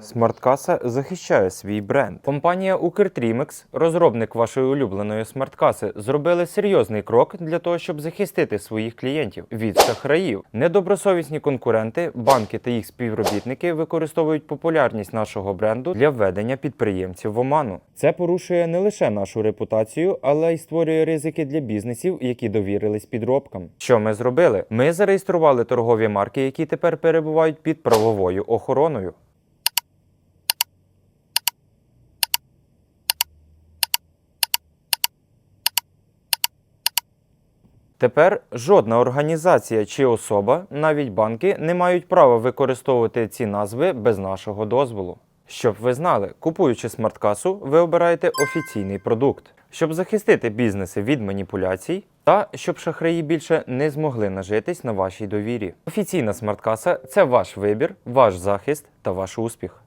Смарткаса захищає свій бренд. Компанія Укртрімекс, розробник вашої улюбленої смарткаси, зробили серйозний крок для того, щоб захистити своїх клієнтів від шахраїв. Недобросовісні конкуренти, банки та їх співробітники використовують популярність нашого бренду для введення підприємців в оману. Це порушує не лише нашу репутацію, але й створює ризики для бізнесів, які довірились підробкам. Що ми зробили? Ми зареєстрували торгові марки, які тепер перебувають під правовою охороною. Тепер жодна організація чи особа, навіть банки, не мають права використовувати ці назви без нашого дозволу. Щоб ви знали, купуючи смарткасу, ви обираєте офіційний продукт, щоб захистити бізнеси від маніпуляцій та щоб шахраї більше не змогли нажитись на вашій довірі. Офіційна смарткаса це ваш вибір, ваш захист та ваш успіх.